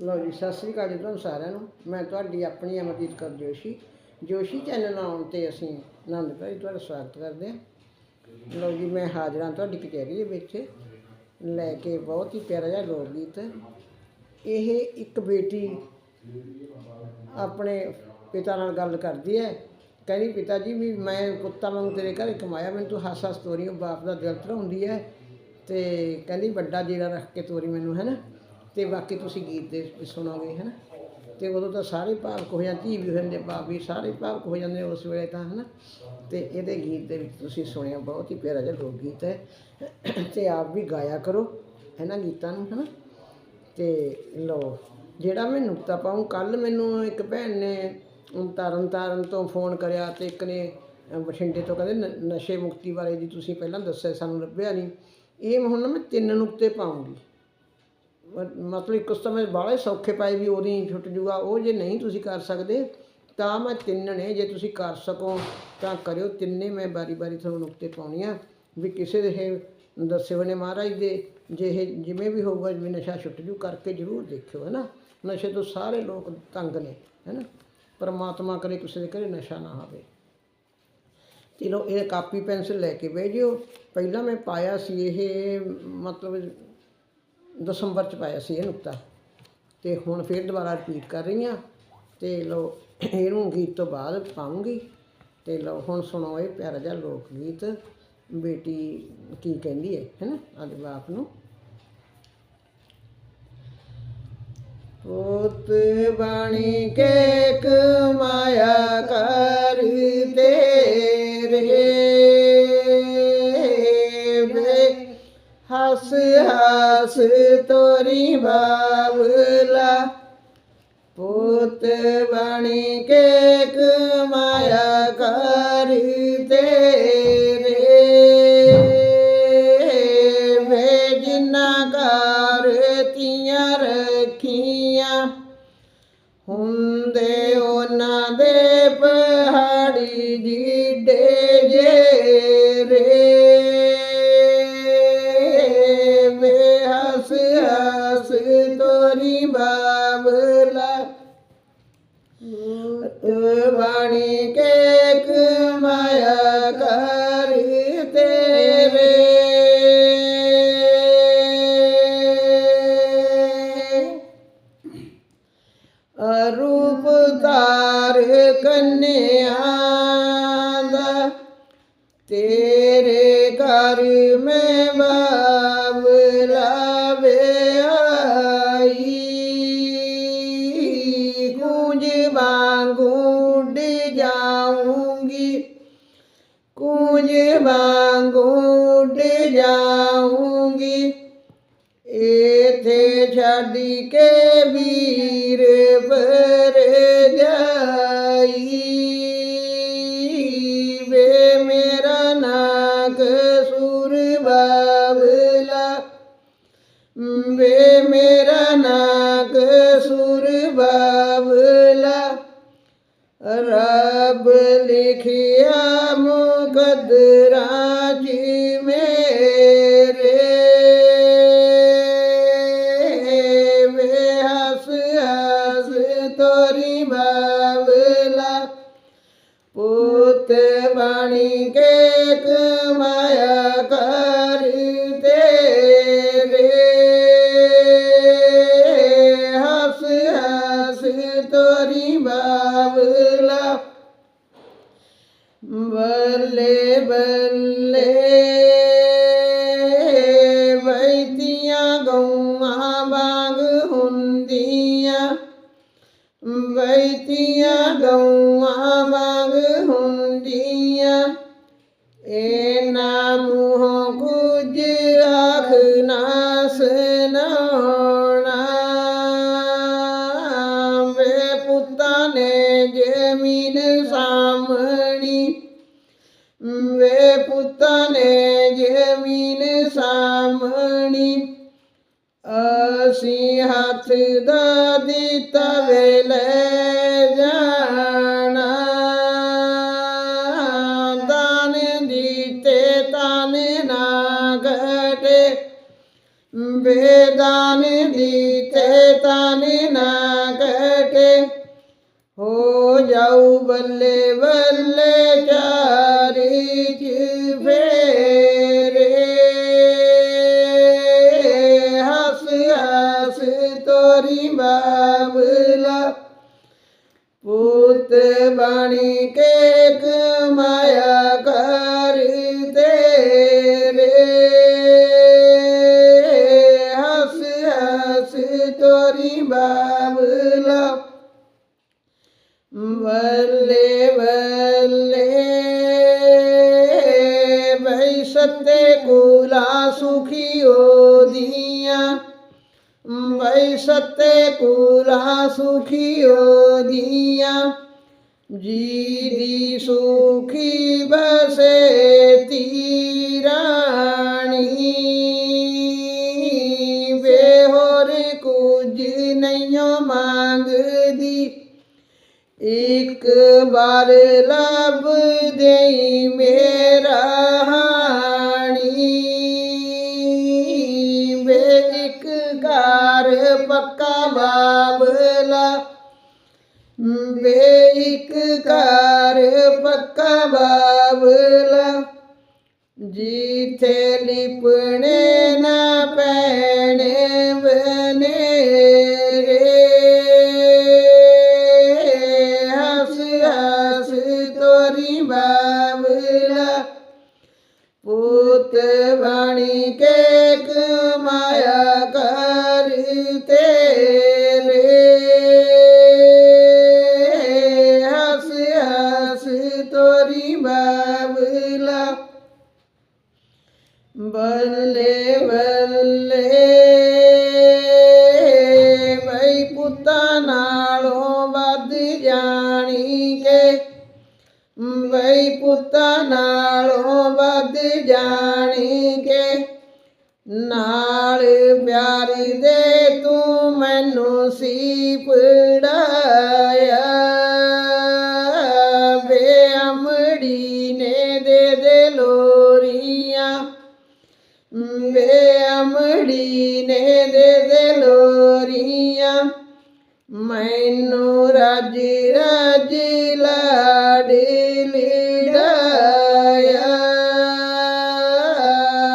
ਲਓ ਜੀ, ਸਤਿ ਸ੍ਰੀ ਅਕਾਲ ਜੀ ਤੁਹਾਨੂੰ ਸਾਰਿਆਂ ਨੂੰ। ਮੈਂ ਤੁਹਾਡੀ ਆਪਣੀ ਅਮਰਜੀਤ ਕੌਰ ਜੋਸ਼ੀ। ਜੋਸ਼ੀ ਚੈਨਲ ਆਉਣ ਤੇ ਅਸੀਂ ਆਨੰਦ ਭਾਈ ਤੁਹਾਡਾ ਸਵਾਗਤ ਕਰਦੇ ਹਾਂ। ਲਓ ਜੀ, ਮੈਂ ਹਾਜ਼ਰ ਹਾਂ ਤੁਹਾਡੀ ਕਚਹਿਰੀ ਦੇ ਵਿੱਚ। ਲੈ ਕੇ ਬਹੁਤ ਹੀ ਪਿਆਰਾ ਜਿਹਾ ਲੋਕ ਗੀਤ ਇਹ ਇੱਕ ਬੇਟੀ ਆਪਣੇ ਪਿਤਾ ਨਾਲ ਗੱਲ ਕਰਦੀ ਹੈ। ਕਹਿੰਦੀ, ਪਿਤਾ ਜੀ, ਵੀ ਮੈਂ ਕੁੱਤਾ ਵਾਂਗ ਤੇਰੇ ਘਰ ਕਮਾਇਆ, ਮੈਨੂੰ ਤੂੰ ਹੱਸ ਹੱਸ ਤੋਰੀ ਬਾਪ ਦਾ ਦਿਲ ਧਰਾਉਂਦੀ ਹੈ ਤੇ ਕਹਿੰਦੀ, ਵੱਡਾ ਜੀਰਾ ਰੱਖ ਕੇ ਤੋਰੀ ਮੈਨੂੰ, ਹੈ ਨਾ? ਤੇ ਬਾਕੀ ਤੁਸੀਂ ਗੀਤ ਦੇ ਵਿੱਚ ਸੁਣੋਗੇ ਹੈ ਨਾ ਤੇ ਉਦੋਂ ਤਾਂ ਸਾਰੇ ਭਾਵਕ ਹੋ ਜਾਂਦੇ, ਧੀ ਵੀ ਹੋ ਜਾਂਦੇ, ਬਾਪ ਵੀ ਸਾਰੇ ਭਾਵਕ ਹੋ ਜਾਂਦੇ ਉਸ ਵੇਲੇ ਤਾਂ ਹੈ ਨਾ ਤੇ ਇਹਦੇ ਗੀਤ ਦੇ ਵਿੱਚ ਤੁਸੀਂ ਸੁਣਿਆ, ਬਹੁਤ ਹੀ ਪਿਆਰਾ ਜਿਹਾ ਲੋਕ ਗੀਤ ਹੈ। ਤੇ ਆਪ ਵੀ ਗਾਇਆ ਕਰੋ ਇਹਨਾਂ ਗੀਤਾਂ ਨੂੰ ਹੈ ਨਾ ਤੇ ਲੋ ਜਿਹੜਾ ਮੈਂ ਨੁਕਤਾ ਪਾਉਂ ਕੱਲ ਮੈਨੂੰ ਇੱਕ ਭੈਣ ਨੇ ਅਮ ਤਰਨ ਤਾਰਨ ਤੋਂ ਫੋਨ ਕਰਿਆ ਤੇ ਇੱਕ ਨੇ ਬਠਿੰਡੇ ਤੋਂ ਕਹਿੰਦੇ, ਨ- ਨਸ਼ੇ ਮੁਕਤੀ ਬਾਰੇ ਜੀ ਤੁਸੀਂ ਪਹਿਲਾਂ ਦੱਸਿਆ, ਸਾਨੂੰ ਲੱਭਿਆ ਨਹੀਂ। ਇਹ ਹੁਣ ਨਾ ਮੈਂ ਤਿੰਨ ਨੁਕਤੇ ਪਾਉਂਗੀ। ਮਤਲਬ ਇੱਕ ਉਸ ਸਮੇਂ ਬਾਹਲੇ ਸੌਖੇ ਪਾਏ ਵੀ ਉਹਦੀ ਛੁੱਟ ਜੂਗਾ, ਉਹ ਜੇ ਨਹੀਂ ਤੁਸੀਂ ਕਰ ਸਕਦੇ, ਤਾਂ ਮੈਂ ਤਿੰਨ ਨੇ, ਜੇ ਤੁਸੀਂ ਕਰ ਸਕੋ, ਤਾਂ ਕਰਿਓ। ਤਿੰਨੇ ਮੈਂ ਬਾਰੀ-ਬਾਰੀ ਤੁਹਾਨੂੰ ਨੁਕਤੇ ਪਾਉਣੀ ਆ, ਵੀ ਕਿਸੇ ਦੇ ਇਹ ਦੱਸੇ ਹੋਏ ਨੇ ਮਹਾਰਾਜ ਦੇ, ਜੇ ਇਹ ਜਿਵੇਂ ਵੀ ਹੋਊਗਾ, ਜਿਵੇਂ ਨਸ਼ਾ ਛੁੱਟ ਜੂ, ਕਰਕੇ ਜ਼ਰੂਰ ਦੇਖਿਓ ਹੈ ਨਾ ਨਸ਼ੇ ਤੋਂ ਸਾਰੇ ਲੋਕ ਤੰਗ ਨੇ ਹੈ ਨਾ ਪਰਮਾਤਮਾ ਕਰੇ ਕਿਸੇ ਦੇ ਘਰੇ ਨਸ਼ਾ ਨਾ ਆਵੇ। ਚਲੋ, ਇਹ ਕਾਪੀ ਪੈਨਸਿਲ ਲੈ ਕੇ ਬਹਿ ਭੇਜਿਓ ਪਹਿਲਾਂ ਮੈਂ ਪਾਇਆ ਸੀ ਇਹ, ਮਤਲਬ ਦਸੰਬਰ ਚ ਪਾਇਆ ਸੀ ਇਹ ਨੁਕਤਾ। ਤੇ ਹੁਣ ਫਿਰ ਦੁਬਾਰਾ ਰਿਪੀਟ ਕਰ ਰਹੀ ਹਾਂ। ਤੇ ਲੋ ਇਹਨੂੰ ਗੀਤ ਤੋਂ ਬਾਅਦ ਪਾਉਂਗੀ। ਤੇ ਲੋ ਹੁਣ ਸੁਣੋ ਇਹ ਪਿਆਰਾ ਜਿਹਾ ਲੋਕ ਗੀਤ। ਬੇਟੀ ਕੀ ਕਹਿੰਦੀ ਹੈ ਹੈਨਾ? ਆਦੇ ਬਾਪ ਨੂੰ। ਪੁੱਤ ਬਾਣੀ ਕੇ ਕਮਾਇਆ ਕਰ ਤੇਰੇ। ਹੱਸ ਹੱਸ ਤੋਰੀ ਬਾਵਲਾ ਪੁੱਤ ਬਣੀ ਕੇ ਕਮਾਇਆ ਕਰ ਕੰਨਿਆ ਦਾ, ਤੇਰੇ ਘਰ ਮੈਂ ਬਾਬਲਾ ਵੇ ਆਈ। ਕੁਝ ਵਾਂਗੂ ਉੱਡ ਜਾਊਂਗੀ ਕੁਝ ਵਾਂਗੂ ਉੱਡ ਜਾਊਂਗੀ। ਇਥੇ ਛੱਡ ਕੇ ਵੀਰ ਪਰ ਮੁਕਦਰਾਂ ਜੀ ਮੇਰੇ। ਵੇ ਹੱਸ ਹੱਸ ਤੋਰੀ ਬਾਬਲਾ। ਪੁੱਤ ਬਾਣੀ ਕੇ ਕਮਾਇਆ ਕਰ ਤੇਰੇ। ਹੱਸ ਹੱਸ ਤੋਰੀ ਬਾਬਲਾ। ਬੱਲੇ ਬੱਲੇ ਬੈਤੀਆਂ ਗਊਆਂ ਵਾਂਗ ਹੁੰਦੀਆਂ ਬੈਤੀਆਂ ਗਊਆਂ ਵਾਂਗ ਹੁੰਦੀਆਂ ਇਹਨਾਂ ਮੂੰਹੋਂ ਕੁਝ ਆਖ ਨਾ ਸੁਣਾਉਣਾ ਵੇ ਨੇ ਜ਼ਮੀਨ ਸਾਮਣੀ ਅਸੀਂ ਹੱਥ ਦਾ ਦਿੱਤਾ ਵੇ ਲੈ ਜਾਣਾ। ਦਾਨ ਦਿੱਤੇ ਤਨ ਨਾ ਘਟੇ। ਬੇਦਾਨ ਦਿੱਤੇ ਤਨ ਨਾ ਕਟੇ ਹੋ ਜਾਊ ਬੱਲੇ ਬੱਲੇ ਤੋਰੀ ਬਾਬਲਾ ਪੁੱਤ ਬਾਣੀ ਕੇ ਕਮਾਇਆ ਕਰ ਤੇਰੇ ਹੱਸ ਹੱਸ ਤੋਰੀ ਬਾਬਲਾ ਬੱਲੇ ਬੱਲੇ ਬਈ ਸੱਤੇ ਕੁਲਾ ਸੁਖੀਓ ਦੀਆਂ ਬਈ ਸੱਤੇ ਕੁਲਾ ਸੁਖੀਓ ਦੀਆਂ ਜੀ ਦੀ ਸੁਖੀ ਬਸੇ ਤੀਰਾਣੀ ਵੇ ਹੋਰ ਕੁਝ ਨਹੀਂ ਮੰਗਦੀ ਇੱਕ ਵਾਰ ਲੱਭ ਦੇਈ ਮੇਰਾ ਇੱਕ ਘਰ ਪੱਕਾ ਬਾਬਲਾ। ਜਿੱਥੇ ਲਿਪਣੇ ਨਾ ਪੈਣੇ ਬਾਬਲਾ ਬੱਲੇ ਬੱਲੇ ਬਈ ਪੁੱਤਾਂ ਨਾਲੋਂ ਵੱਧ ਜਾਣੀ ਕੇ। ਬਈ ਪੁੱਤਾਂ ਨਾਲੋਂ ਵੱਧ ਜਾਣੀ ਕੇ। ਨਾਲ ਪਿਆਰੀ ਦੇ ਤੂੰ ਮੈਨੂੰ ਸੀ ਪੜਾਇਆ। ਵੇ ਅਮੜੀ ਨੇ ਦੇ ਦੇ ਲੋਰੀਆਂ ਮੈਨੂੰ ਰਾਜ ਰਾਜ ਲਾਡ ਲੀੜਾਇਆ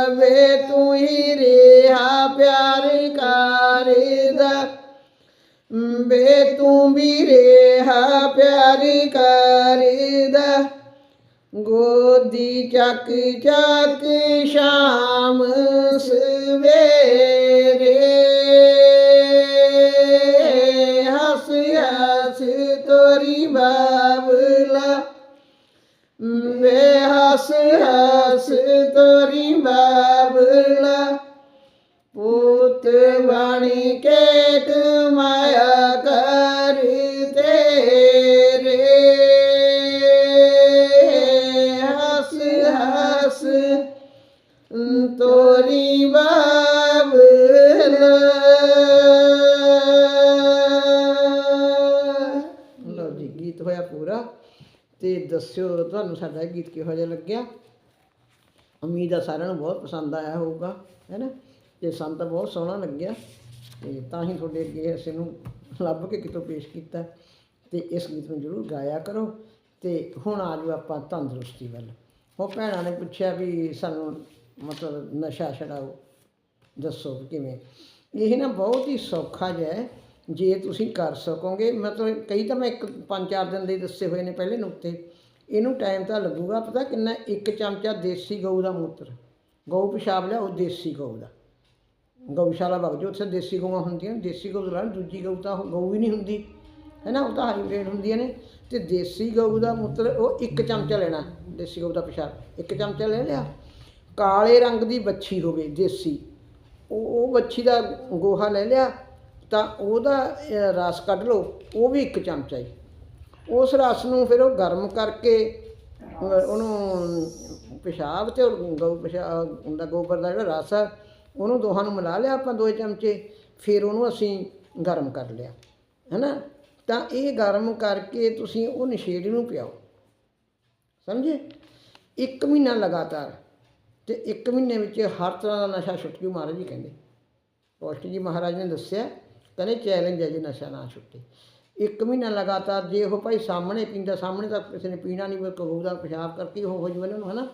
ਵੇ ਤੂੰ ਹੀ ਰਿਹਾ ਪਿਆਰ ਕਰਦਾ ਵੇ ਤੂੰ ਵੀ ਰਿਹਾ ਪਿਆਰ ਕਰਦਾ ਗੋਦੀ ਚੱਕ ਚੱਕ ਸ਼ਾਮ ਸਵੇਰੇ ਹੱਸ ਹੱਸ ਤੋਰੀ ਬਾਬਲਾ ਵੇ ਤੇ ਦੱਸਿਓ, ਤੁਹਾਨੂੰ ਸਾਡਾ ਇਹ ਗੀਤ ਕਿਹੋ ਜਿਹਾ ਲੱਗਿਆ? ਉਮੀਦ ਆ ਸਾਰਿਆਂ ਨੂੰ ਬਹੁਤ ਪਸੰਦ ਆਇਆ ਹੋਊਗਾ ਹੈਨਾ ਤੇ ਸਾਨੂੰ ਤਾਂ ਬਹੁਤ ਸੋਹਣਾ ਲੱਗਿਆ, ਤੇ ਤਾਂ ਹੀ ਤੁਹਾਡੇ ਅੱਗੇ ਅਸੀਂ ਨੂੰ ਲੱਭ ਕੇ ਕਿਤੋਂ ਪੇਸ਼ ਕੀਤਾ। ਤੇ ਇਸ ਗੀਤ ਨੂੰ ਜ਼ਰੂਰ ਗਾਇਆ ਕਰੋ, ਤੇ ਹੁਣ ਆ ਜਾਓ ਆਪਾਂ ਤੰਦਰੁਸਤੀ ਵੱਲ। ਉਹ ਭੈਣਾਂ ਨੇ ਪੁੱਛਿਆ ਵੀ ਸਾਨੂੰ ਮਤਲਬ ਨਸ਼ਾ ਛਡਾਓ, ਦੱਸੋ ਵੀ ਕਿਵੇਂ। ਇਹ ਨਾ ਬਹੁਤ ਹੀ ਸੌਖਾ ਜਿਹਾ ਹੈ ਜੇ ਤੁਸੀਂ ਕਰ ਸਕੋਗੇ ਮਤਲਬ ਕਈ ਤਾਂ ਮੈਂ ਇੱਕ ਪੰਜ ਚਾਰ ਦਿਨ ਦੇ ਦੱਸੇ ਹੋਏ ਨੇ ਪਹਿਲੇ ਨੁਕਤੇ। ਇਹਨੂੰ ਟਾਈਮ ਤਾਂ ਲੱਗੂਗਾ, ਪਤਾ ਕਿੰਨਾ ਇੱਕ ਚਮਚਾ ਦੇਸੀ ਗਊ ਦਾ ਮੂਤਰ। ਗਊ ਪਿਸ਼ਾਬ ਲਿਆ ਉਹ ਦੇਸੀ ਗਊ ਦਾ। ਗਊਸ਼ਾਲਾ ਵਗ ਜਾਓ, ਉੱਥੇ ਦੇਸੀ ਗਊਆਂ ਹੁੰਦੀਆਂ ਦੇਸੀ ਗਊ ਤੋਂ ਦੂਜੀ ਗਊ ਤਾਂ ਗਊ ਹੀ ਨਹੀਂ ਹੁੰਦੀ ਹੈ ਨਾ ਉਹ ਤਾਂ ਹਾਈਬ੍ਰਿਡ ਹੁੰਦੀਆਂ ਨੇ। ਤੇ ਦੇਸੀ ਗਊ ਦਾ ਮੂਤਰ, ਉਹ ਇੱਕ ਚਮਚਾ ਲੈਣਾ, ਦੇਸੀ ਗਊ ਦਾ ਪਿਸ਼ਾਬ। ਇੱਕ ਚਮਚਾ ਲੈ ਲਿਆ। ਕਾਲੇ ਰੰਗ ਦੀ ਬੱਛੀ ਹੋਵੇ, ਦੇਸੀ। ਉਹ ਉਹ ਬੱਛੀ ਦਾ ਗੋਹਾ ਲੈ ਲਿਆ। ਤਾਂ ਉਹਦਾ ਰਸ ਕੱਢ ਲਓ, ਉਹ ਵੀ ਇੱਕ ਚਮਚਾ ਹੀ। ਉਸ ਰਸ ਨੂੰ ਫਿਰ ਉਹ ਗਰਮ ਕਰਕੇ ਉਹਨੂੰ ਪਿਸ਼ਾਬ ਤੇ ਉਹ ਗਊ ਪਿਸ਼ਾਬ ਦਾ ਗੋਬਰ ਦਾ ਜਿਹੜਾ ਰਸ ਆ, ਉਹਨੂੰ ਦੋਹਾਂ ਨੂੰ ਮਿਲਾ ਲਿਆ ਆਪਾਂ ਦੋ ਚਮਚੇ, ਫਿਰ ਉਹਨੂੰ ਅਸੀਂ ਗਰਮ ਕਰ ਲਿਆ, ਹੈਨਾ? ਤਾਂ ਇਹ ਗਰਮ ਕਰਕੇ ਤੁਸੀਂ ਉਹ ਨਸ਼ੇੜੀ ਨੂੰ ਪਿਆਓ। ਸਮਝੇ? ਇੱਕ ਮਹੀਨਾ ਲਗਾਤਾਰ, ਤੇ ਇੱਕ ਮਹੀਨੇ ਵਿੱਚ ਹਰ ਤਰ੍ਹਾਂ ਦਾ ਨਸ਼ਾ ਛੁੱਟ ਜੂ ਮਹਾਰਾਜ ਜੀ ਕਹਿੰਦੇ। ਪੋਸਟ ਜੀ ਮਹਾਰਾਜ ਨੇ ਦੱਸਿਆ ਕਹਿੰਦੇ ਚੈਲੰਜ ਹੈ ਜੇ ਨਸ਼ਾ ਨਾ ਛੁੱਟੇ। ਇੱਕ ਮਹੀਨਾ ਲਗਾਤਾਰ ਜੇ ਉਹ ਭਾਈ ਸਾਹਮਣੇ ਪੀਂਦਾ, ਸਾਹਮਣੇ ਤਾਂ ਕਿਸੇ ਨੇ ਪੀਣਾ ਨਹੀਂ ਕਹੂ ਦਾ ਪਿਸ਼ਾਬ ਕਰਕੇ ਉਹ ਹੋ ਜਵੇ ਉਹਨੂੰ, ਹਨਾ?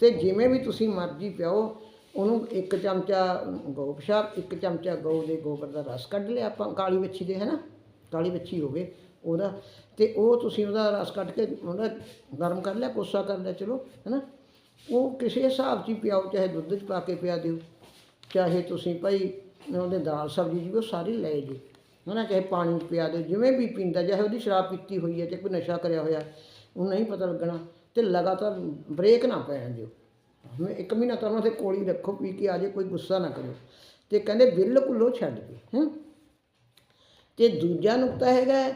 ਤੇ ਜਿਵੇਂ ਵੀ ਤੁਸੀਂ ਮਰਜ਼ੀ ਪਿਓ ਉਹਨੂੰ ਇੱਕ ਚਮਚਾ ਗਊ ਪਿਸ਼ਾਬ, ਇੱਕ ਚਮਚਾ ਗਊ ਦੇ ਗੋਬਰ ਦਾ ਰਸ ਕੱਢ ਲਿਆ ਆਪਾਂ, ਕਾਲੀ ਮੱਛੀ ਦੇ, ਹਨਾ? ਕਾਲੀ ਮੱਛੀ ਹੋਵੇ ਉਹਦਾ, ਤੇ ਉਹ ਤੁਸੀਂ ਉਹਦਾ ਰਸ ਕੱਢ ਕੇ ਉਹਦਾ ਗਰਮ ਕਰ ਲਿਆ, ਕੋਸਾ ਕਰ ਲਿਆ, ਚਲੋ, ਹਨਾ? ਉਹ ਕਿਸੇ ਹਿਸਾਬ 'ਚ ਹੀ ਪਿਆਓ, ਚਾਹੇ ਦੁੱਧ 'ਚ ਪਾ ਕੇ ਪਿਆ ਦਿਓ, ਚਾਹੇ ਤੁਸੀਂ ਭਾਈ ਉਹਦੇ ਦਾਲ ਸਬਜ਼ੀ ਜੀ ਉਹ ਸਾਰੀ ਲੈ ਜੀ ਹਨਾ ਚਾਹੇ ਪਾਣੀ ਪਿਆ ਦਿਓ, ਜਿਵੇਂ ਵੀ ਪੀਂਦਾ, ਚਾਹੇ ਉਹਦੀ ਸ਼ਰਾਬ ਪੀਤੀ ਹੋਈ ਹੈ, ਚਾਹੇ ਕੋਈ ਨਸ਼ਾ ਕਰਿਆ ਹੋਇਆ ਉਹ ਨਹੀਂ ਪਤਾ ਲੱਗਣਾ ਤੇ ਲਗਾਤਾਰ ਬ੍ਰੇਕ ਨਾ ਪੈਣ ਦਿਓ। ਮੈਂ ਇੱਕ ਮਹੀਨਾ ਤਾਂ ਉਹਨਾਂ ਦੇ ਕੋਲ ਹੀ ਰੱਖੋ ਪੀ ਕੇ ਆ ਜੇ ਕੋਈ ਗੁੱਸਾ ਨਾ ਕਰੋ ਤੇ ਕਹਿੰਦੇ ਬਿਲਕੁਲ ਉਹ ਛੱਡ ਦੇ ਹੂੰ। ਤੇ ਦੂਜਾ ਨੁਕਤਾ ਹੈਗਾ,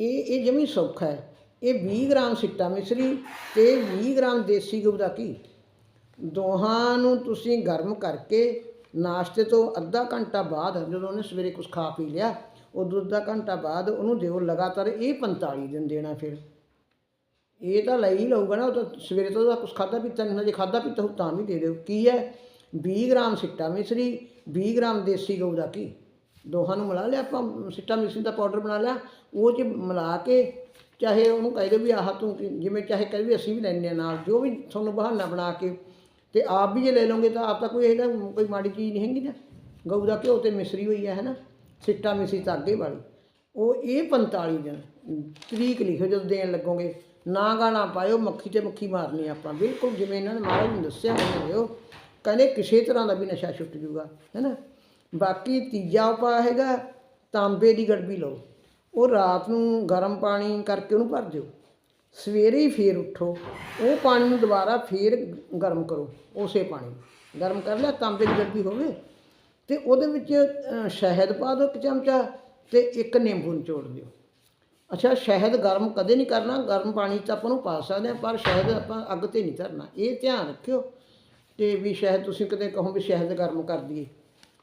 ਇਹ ਇਹ ਜਮੀ ਸੌਖਾ ਹੈ। ਇਹ 20 ਗ੍ਰਾਮ ਸਿੱਟਾ ਮਿਸਰੀ ਤੇ 20 ਗ੍ਰਾਮ ਦੇਸੀ ਘਿਓ ਦਾ ਘੀ। ਦੋਹਾਂ ਨੂੰ ਤੁਸੀਂ ਗਰਮ ਕਰਕੇ ਨਾਸ਼ਤੇ ਤੋਂ ਅੱਧਾ ਘੰਟਾ ਬਾਅਦ ਜਦੋਂ ਉਹਨੇ ਸਵੇਰੇ ਕੁਝ ਖਾ ਪੀ ਲਿਆ, ਉਦੋਂ ਅੱਧਾ ਘੰਟਾ ਬਾਅਦ ਉਹਨੂੰ ਦਿਓ, ਲਗਾਤਾਰ ਇਹ 45 ਦਿਨ ਦੇਣਾ ਫਿਰ। ਇਹ ਤਾਂ ਲੈ ਹੀ ਲਊਗਾ ਨਾ, ਉਹ ਤਾਂ ਸਵੇਰੇ ਤੋਂ ਉਹਦਾ ਕੁਝ ਖਾਦਾ ਪੀਤਾ ਨਹੀਂ ਜੇ ਖਾਦਾ ਪੀਤਾ ਹੋ ਤਾਂ ਵੀ ਦੇ ਦਿਓ। ਕੀ ਹੈ? 20 ਗ੍ਰਾਮ ਸਿੱਟਾ ਮਿਸਰੀ 20 ਗ੍ਰਾਮ ਦੇਸੀ ਗਊ ਦਾ ਘੀ ਦੋਹਾਂ ਨੂੰ ਮਿਲਾ ਲਿਆ ਆਪਾਂ, ਸਿੱਟਾ ਮਿਸਰੀ ਦਾ ਪਾਊਡਰ ਬਣਾ ਲਿਆ, ਉਹ ਚ ਮਿਲਾ ਕੇ ਚਾਹੇ ਉਹਨੂੰ ਕਹਿ ਦਿਓ ਵੀ ਆਹ ਤੂੰ ਜਿਵੇਂ ਚਾਹੇ ਕਹੇ ਵੀ ਅਸੀਂ ਵੀ ਲੈਂਦੇ ਹਾਂ ਨਾਲ, ਜੋ ਵੀ ਤੁਹਾਨੂੰ ਬਹਾਨਾ ਬਣਾ ਕੇ ਤੇ ਆਪ ਵੀ ਜੇ ਲੈ ਲਓਗੇ ਤਾਂ ਆਪ ਤਾਂ ਕੋਈ ਇਹਦਾ ਕੋਈ ਮਾੜੀ ਚੀਜ਼ ਨਹੀਂ ਹੈਗੀ ਨਾ। ਗਊ ਦਾ ਘਿਓ ਤੇ ਮਿਸਰੀ ਹੋਈ ਹੈ ਹੈ ਨਾ ਸਿੱਟਾ ਮਿਸਰੀ ਤਾਂ ਵਾਲੀ। ਉਹ ਇਹ 45 ਦਿਨ, ਤਰੀਕ ਲਿਖੋ ਜਦੋਂ ਦੇਣ ਲੱਗੋਗੇ, ਨਾ ਗਾਣਾ ਪਾਇਓ, ਮੱਖੀ ਤੇ ਮੱਖੀ ਮਾਰਨੀ ਆਪਾਂ। ਬਿਲਕੁਲ ਜਿਵੇਂ ਇਹਨਾਂ ਨੇ ਮਹਾਰਾਜ ਨੂੰ ਦੱਸਿਆ ਹੋਇਆ ਦਿਓ, ਕਹਿੰਦੇ ਕਿਸੇ ਤਰ੍ਹਾਂ ਦਾ ਵੀ ਨਸ਼ਾ ਛੁੱਟ ਜੂਗਾ, ਹੈਨਾ? ਬਾਕੀ ਤੀਜਾ ਉਪਾਅ ਹੈਗਾ, ਤਾਂਬੇ ਦੀ ਗੜਬੀ ਲਓ। ਉਹ ਰਾਤ ਨੂੰ ਗਰਮ ਪਾਣੀ ਕਰਕੇ ਉਹਨੂੰ ਭਰ ਦਿਓ। ਸਵੇਰੇ ਹੀ ਫੇਰ ਉੱਠੋ। ਉਹ ਪਾਣੀ ਨੂੰ ਦੁਬਾਰਾ ਫੇਰ ਗਰਮ ਕਰੋ, ਉਸੇ ਪਾਣੀ ਨੂੰ। ਗਰਮ ਕਰ ਲਿਆ ਤਾਂਬੇ ਦੀ ਗੜਬੀ ਹੋਵੇ। ਤੇ ਉਹਦੇ ਵਿੱਚ ਸ਼ਹਿਦ ਪਾ ਦਿਓ ਇੱਕ ਚਮਚਾ ਤੇ ਇੱਕ ਨਿੰਬੂ ਨਿਚੋੜ ਦਿਓ। ਅੱਛਾ, ਸ਼ਹਿਦ ਗਰਮ ਕਦੇ ਨਹੀਂ ਕਰਨਾ, ਗਰਮ ਪਾਣੀ 'ਚ ਆਪਾਂ ਨੂੰ ਪਾ ਸਕਦੇ ਹਾਂ, ਪਰ ਸ਼ਹਿਦ ਆਪਾਂ ਅੱਗ ਤੇ ਨਹੀਂ ਧਰਨਾ। ਇਹ ਧਿਆਨ ਰੱਖਿਓ ਤੇ ਵੀ ਸ਼ਹਿਦ, ਤੁਸੀਂ ਕਦੇ ਕਹੋ ਵੀ ਸ਼ਹਿਦ ਗਰਮ ਕਰ ਦਈਏ।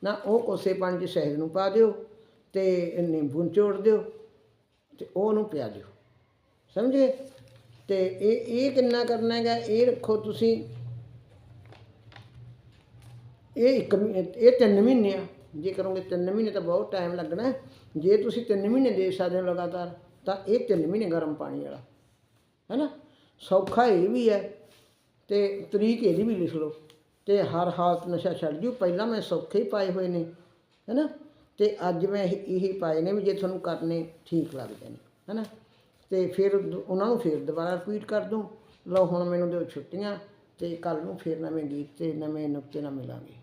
ਨਾ, ਉਹ ਕੋਸੇ ਪਾਣੀ 'ਚ ਸ਼ਹਿਦ ਨੂੰ ਪਾ ਦਿਓ ਤੇ ਨਿੰਬੂ ਨਿਚੋੜ ਦਿਓ ਤੇ ਉਹਨੂੰ ਪਿਆ ਦਿਓ। ਸਮਝੇ? ਤੇ ਇਹ ਇਹ ਕਿੰਨਾ ਕਰਨਾ ਹੈਗਾ? ਇਹ ਰੱਖੋ ਤੁਸੀਂ। ਇਹ ਇੱਕ ਮਹੀ- ਇਹ ਤਿੰਨ ਮਹੀਨੇ ਆ। ਜੇ ਕਰੋਗੇ ਤਿੰਨ ਮਹੀਨੇ ਤਾਂ ਬਹੁਤ ਟਾਈਮ ਲੱਗਣਾ। ਜੇ ਤੁਸੀਂ ਤਿੰਨ ਮਹੀਨੇ ਦੇ ਸਕਦੇ ਹੋ ਲਗਾਤਾਰ, ਤਾਂ ਇਹ ਤਿੰਨ ਮਹੀਨੇ ਗਰਮ ਪਾਣੀ ਵਾਲਾ। ਹੈ ਨਾ ਸੌਖਾ ਇਹ ਵੀ ਹੈ। ਤੇ ਤਰੀਕ ਇਹਦੀ ਵੀ ਲਿਖ ਲਓ। ਤੇ ਹਰ ਹਾਲਤ ਨਸ਼ਾ ਛੱਡ ਜੂ ਪਹਿਲਾਂ ਮੈਂ ਸੌਖੇ ਹੀ ਪਾਏ ਹੋਏ ਨੇ। ਹੈ ਨਾ ਤੇ ਅੱਜ ਮੈਂ ਇਹੀ ਪਾਏ ਨੇ ਵੀ ਜੇ ਤੁਹਾਨੂੰ ਕਰਨੇ ਠੀਕ ਲੱਗਦੇ ਨੇ। ਹੈ ਨਾ ਤੇ ਫਿਰ ਦ- ਉਹਨਾਂ ਨੂੰ ਫਿਰ ਦੁਬਾਰਾ ਰਿਪੀਟ ਕਰ ਦੂੰ। ਲਓ ਹੁਣ ਮੈਨੂੰ ਦਿਓ ਛੁੱਟੀਆਂ ਤੇ ਕੱਲ ਨੂੰ ਫਿਰ ਨਵੇਂ ਗੀਤ ਤੇ ਨਵੇਂ ਨੁਕਤੇ ਨਾਲ ਮਿਲਾਂਗੇ।